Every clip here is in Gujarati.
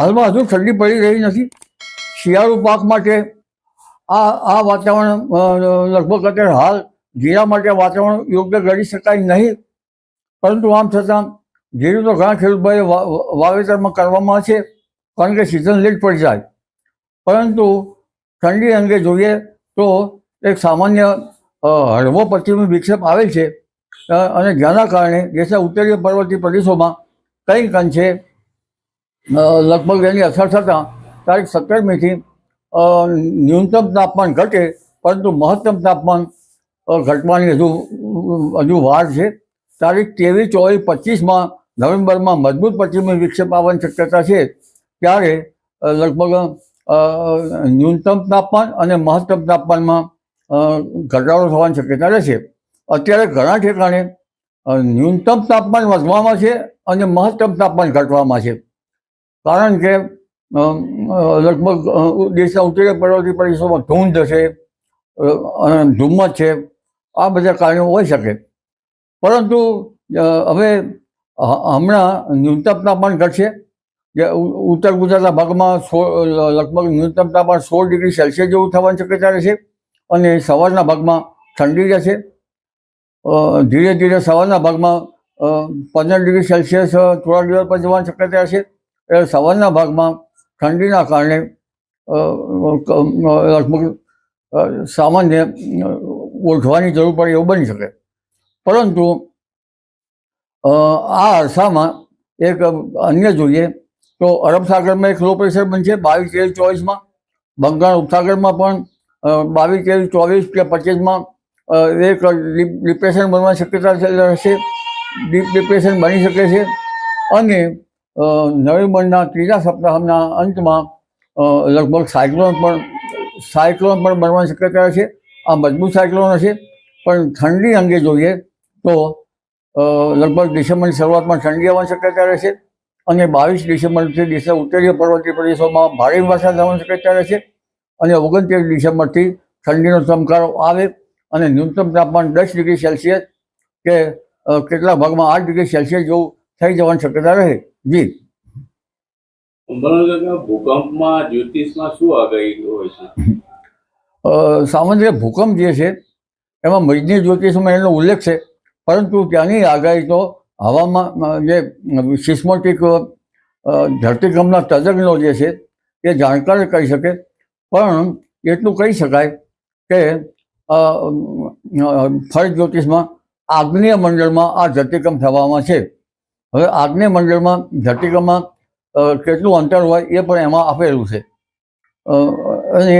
હાલમાં હજુ ઠંડી પડી રહી નથી. શિયાળુ પાક માટે આ આ વાતાવરણ લગભગ અત્યારે હાલ જીરા માટે વાતાવરણ યોગ્ય ગણી શકાય નહીં. પરંતુ આમ છતાં જીરું તો ઘણા ખેડૂતોએ વા- વાવેતરમાં કરવામાં છે, કારણ કે સિઝન લેટ પડી જાય. પરંતુ ઠંડી અંગે જોઈએ તો એક સામાન્ય હળવો પશ્ચિમી વિક્ષેપ આવે છે. અને જેના કારણે દેશના ઉત્તરીય પર્વતીય પ્રદેશોમાં કંઈક અંશે લગભગ એની અસર થતાં તારીખ સત્તરમીથી ન્યૂનતમ તાપમાન ઘટે, પરંતુ મહત્તમ તાપમાન ઘટવાની હજુ હજુ વાર છે. તારીખ ત્રેવીસ, ચોવીસ, પચીસમાં નવેમ્બરમાં મજબૂત પશ્ચિમી વિક્ષેપ આવવાની શક્યતા છે. ત્યારે લગભગ ન્યૂનતમ તાપમાન અને મહત્તમ તાપમાનમાં ઘટાડો થવાની શક્યતા રહેશે. અત્યારે ઘણા ઠેકાણે ન્યૂનતમ તાપમાન વધવામાં છે અને મહત્તમ તાપમાન ઘટવામાં છે. કારણ કે લગભગ દેશના ઉત્તરીય પર્વતીય પ્રદેશોમાં ધૂંધ છે ધુમ્મસ છે, આ બધા કારણો હોઈ શકે. પરંતુ હવે હમણાં ન્યૂનતમ તાપમાન ઘટશે. જે ઉત્તર ગુજરાતના ભાગમાં સોળ લગભગ ન્યૂનતમ તાપમાન સોળ ડિગ્રી સેલ્સિયસ જેવું થવાની શક્યતા રહેશે અને સવારના ભાગમાં ઠંડી રહેશે. ધીરે ધીરે સવારના ભાગમાં પંદર ડિગ્રી સેલ્સિયસ થોડા દિવસ પર જવાની શક્યતા રહેશે. એટલે સવારના ભાગમાં ઠંડીના કારણે લગભગ સામાન્ય ઓળખવાની જરૂર પડે એવું બની શકે. પરંતુ આ અરસામાં એક અન્ય જોઈએ, તો અરબ સાગરમાં એક લો પ્રેશર બનશે, બાવીસ ત્રેવીસ ચોવીસમાં. બંગાળ ઉપસાગરમાં પણ બાવીસ ત્રેવીસ ચોવીસ કે પચીસમાં એક ડિપ્રેશન બનવાની શક્યતા રહેશે, ડીપ, ડિપ્રેશન બની શકે છે. અને નવેમ્બરના ત્રીજા સપ્તાહના અંતમાં લગભગ સાયક્લોન પણ સાયક્લોન પણ બનવાની શક્યતા છે. આ મજબૂત સાયક્લોન હશે. પણ ઠંડી અંગે જોઈએ તો લગભગ ડિસેમ્બરની શરૂઆતમાં ઠંડી આવવાની શક્યતા રહેશે અને બાવીસ ડિસેમ્બરથી દેશના ઉત્તરીય પર્વતીય પ્રદેશોમાં ભારે વરસાદ થવાની શક્યતા રહેશે અને ઓગણત્રીસ ડિસેમ્બરથી ઠંડીનો ચમકારો આવે અને ન્યૂનતમ તાપમાન દસ ડિગ્રી સેલ્સિયસ કે કેટલા ભાગમાં આઠ ડિગ્રી સેલ્સિયસ જેવું થઈ જવાની શક્યતા રહે. જી. ભૂકંપમાં જ્યોતિષમાં શું આગાહી હોય છે? અ, સામાન્ય ભૂકંપ જે છે એમાં મજની જ્યોતિષમાં એનો ઉલ્લેખ છે પરંતુ ત્યાંની આગાહી તો હવામાં જે સિસ્મોટિક ધરતીકંપના તજજ્ઞો જે છે એ જાણકાર કહી શકે પણ એટલું કહી શકાય કે ફળ જ્યોતિષમાં આગ્નેય મંડળમાં આ ધરતીકંપ થવામાં છે. હવે આગ્નેય મંડળમાં ધરતીકંપમાં કેટલું અંતર હોય એ પણ એમાં આપેલું છે. અને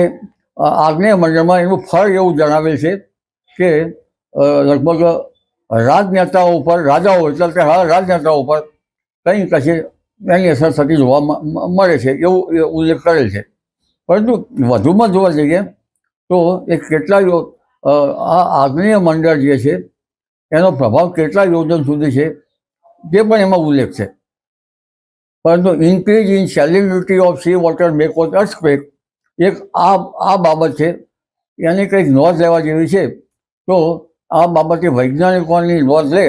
આ આગ્નેય મંડળમાં એનું ફળ એવું જણાવેલ છે કે લગભગ રાજનેતાઓ ઉપર, રાજાઓ એટલે કે હા, રાજનેતાઓ ઉપર કંઈ કશી એની અસર થતી જોવા મળે છે એવું ઉલ્લેખ કરેલ છે. પરંતુ વધુમાં જોવા જઈએ તો એ કેટલાય આ આગ્નેય મંડળ જે છે એનો પ્રભાવ કેટલા યોજન સુધી છે તે પણ એમાં ઉલ્લેખ છે. પરંતુ increase in salinity of sea water make of earthquake એક આ આ બાબત છે. એની કંઈક નોંધ લેવા જેવી છે. તો આ બાબતે વૈજ્ઞાનિકોની નોંધ લે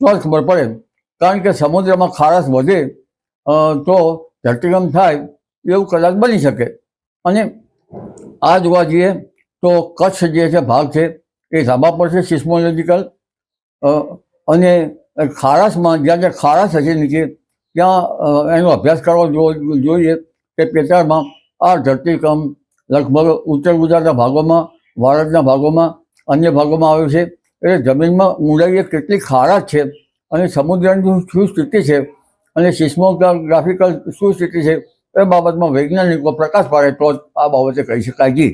તો જ ખબર પડે. કારણ કે સમુદ્રમાં ખારસ વધે તો ધરતીકંપ થાય, એવું કદાચ બની શકે. અને આ જોવા જઈએ તો કચ્છ જે છે, ભાગ છે, એ ધાબા પર છે સિસ્મોલોજીકલ અને ખારાશમાં જ્યાં જ્યાં ખારાશ હશે નીચે, ત્યાં એનો અભ્યાસ કરવો જોઈએ કે પેટાળમાં આ ધરતીકંપ લગભગ ઉત્તર ગુજરાતના ભાગોમાં, ભારતના ભાગોમાં, અન્ય ભાગોમાં આવ્યું છે. એટલે જમીનમાં ઊંડાઈએ કેટલી ખારાશ છે અને સમુદ્રની શું સ્થિતિ છે અને સિસ્મોગ્રાફિકલ શું સ્થિતિ છે એ બાબતમાં વૈજ્ઞાનિકો પ્રકાશ પાડે તો આ બાબતે કહી શકાય. જી.